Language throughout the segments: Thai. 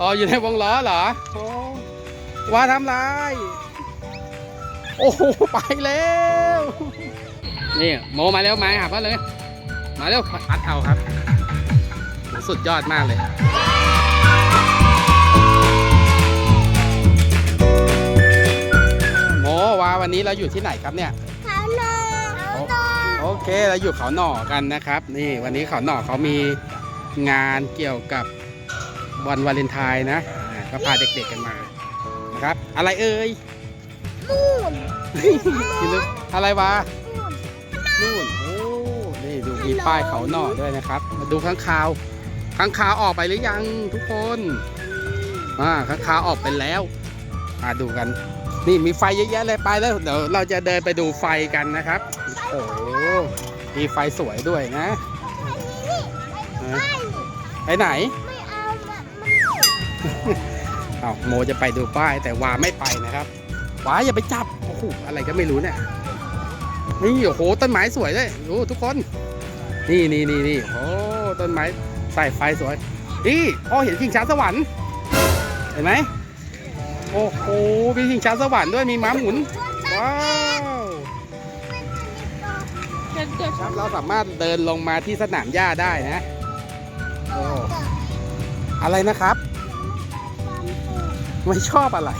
อ๋ออยู่ในวงล้อเหรอโอ้ว่าทำไร โอ้โหไปแล้ว นี่โมมาเร็วมาหาพ่อเลย มาเร็วพัดเอาครับโหสุดยอดมากเลยโมว่าวันนี้เราอยู่ที่ไหนครับเนี่ยเขานอนเขานอนโอเคเราอยู่เขาหน่อกันนะครับ นี่วันนี้เขาหน่อเขามีงานเกี่ยวกับ วันวาเลนไทน์นะอ่าก็พาเด็กๆกันมานะครับ อะไรเอ่ยมูนคิดดูอะไรวะนู่น โอ้ นี่ดูมีป้ายเขาหน่อด้วยนะครับ มาดูข้างคาว ข้างคาวออกไปหรือยังทุกคน อ่า ข้างคาวออกไปแล้วมาดูกัน นี่มีไฟเยอะแยะเลยไปแล้ว เดี๋ยวเราจะเดินไปดูไฟกันนะครับ โอ้โหมีไฟสวยด้วยนะไม่ไปไหน อ้าวโมจะไปดูป้ายแต่วาไม่ไปนะครับวาอย่าไปจับโอ้โหอะไรก็ไม่รู้เนี่ยนี่โอ้โหต้นไม้สวยด้วยดูทุกคน นี่นี่นี่นี่โอ้ต้นไม้ใส่ไฟสวยนี่พ่อเห็นชิงช้าสวรรค์เห็นไหมโอ้โหมีชิงช้าสวรรค์ด้วยมีม้าหมุนว้าวเด็กๆครับเราสามารถเดินลงมาที่สนามหญ้าได้นะโอ้อะไรนะครับ ไม่ชอบอะไร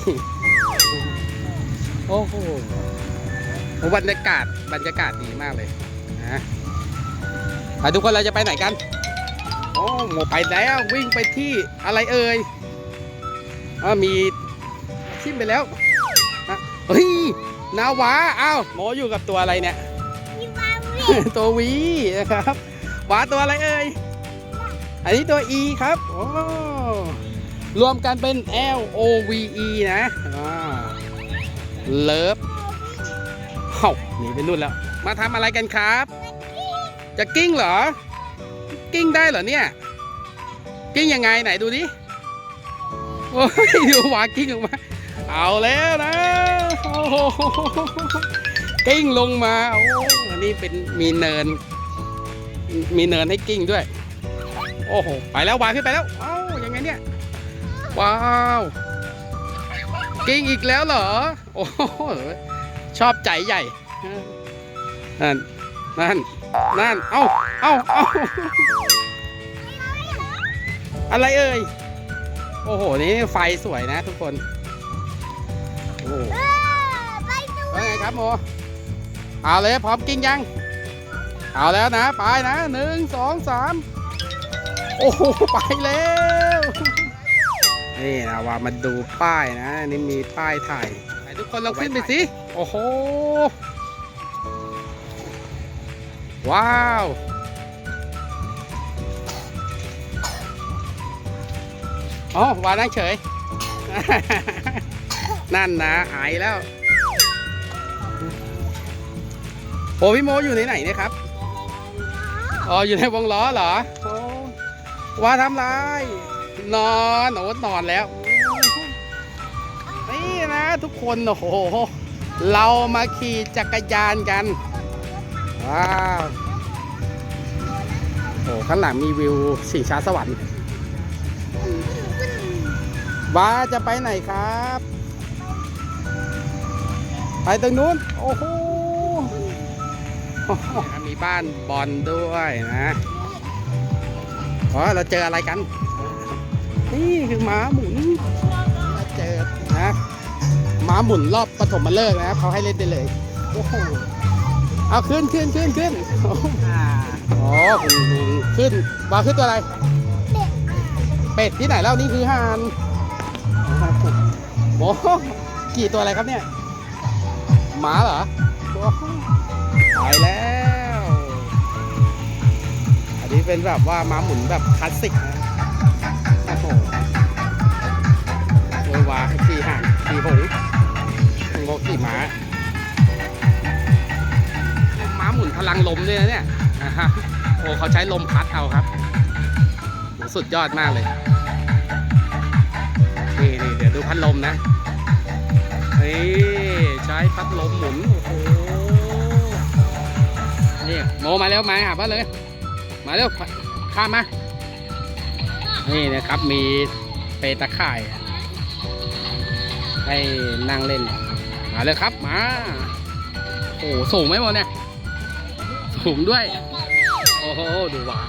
โอ้โหบรรยากาศบรรยากาศดีมากเลยนะไปทุกคนเราจะไปไหนกัน โอ้หมไปแล้ววิ่งไปที่อะไรเอ่ยอ่ามีชิมไปแล้วอะเฮ้ยนาวาอ้าวโมอยู่กับตัวอะไรเนี่ยมีวางเวตัววีนะครับหวาตัวอะไรเอ่ยอันนี้ตัว E ครับ โอ้ รวมกันเป็น L O V E นะเลิฟเฮ้าหนีไปนู่นแล้ว มาทำอะไรกันครับ จะกิ้งเหรอ กิ้งได้เหรอเนี่ย กิ้งยังไงไหนดูดิ โอ้ยดูหวากิ้งออกมา เอาแล้วนะ โอ้โหกิ้งลงมา โอ้อันนี้เป็นมีเนิน มีเนินให้กิ้งด้วย โอ้โห ไปแล้ววางขึ้นไปแล้ว ว้าวกิ้งอีกแล้วเหรอ โอ้โหชอบใจใหญ่ นั่น นั่น นั่น เอ้า เอ้า เอ้า อะไรเอ่ย โอ้โห นี่ไฟสวยนะทุกคน โอ้ไปดูว่าไงครับโม เอาเลยพร้อมกิ้งยัง เอาแล้วนะ ไปนะหนึ่งสองสามโอ้โห ไปแล้ว นี่นะว่ามาดูป้ายนะนี่มีป้ายถ่ายไหนทุกคนลองขึ้นไปสิ โอ้โห ว้าวอ๋อวานั่งเฉย นั่นนะไอแล้ว โอ้พี่โมอยู่ในไหนเนี่ยครับ อ๋อ อยู่ในวงล้อเหรอโอ้ว่าทำไร นอนโอ้นอนแล้ว นี่นะทุกคนโอ้โห เรามาขี่จักรยานกัน ว้าวโอ้ข้างหลังมีวิวสิงช้าสวรรค์ว่าจะไปไหนครับ ไปตรงนู้น โอ้โห มีบ้านบอลด้วยนะอ๋อเราเจออะไรกัน นี่คือม้าหมุนเราเจอนะม้าหมุนรอบปฐมฤกษ์นะเขาให้เล่นได้เลยโอ้โหเอาขึ้นขึ้นขึ้นขึ้นอ๋อคุณลุงขึ้นวางขึ้นตัวอะไร เป็ดที่ไหนแล้วนี่คือห่านโอ้โหกี่ตัวอะไรครับเนี่ยหมาเหรอโอ้โหไปแล้ว อันนี้เป็นแบบว่าม้าหมุนแบบคลาสสิกนะ มด้วยนะเนี่ยอ่าฮะโอ้เขาใช้ลมพัดเอาครับ สุดยอดมากเลย นี่นี่เดี๋ยวดูพัดลมนะ นี่ใช้พัดลมหมุน โอ้โห นี่โมมาเร็วมาหาพ่อเลย มาเร็วข้ามมา นี่นะครับมีเปตะข่าย ให้นั่งเล่น มาเลยครับมา โอ้สูงไหมโมเนี่ย ถุงด้วย โอ้โห ดูหวา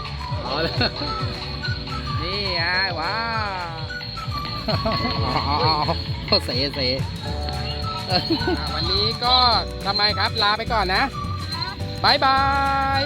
เอาเลยนี่ไงว้าวเอาเอาเอเสเสวันนี้ก็ทำไมครับลาไปก่อนนะบายบาย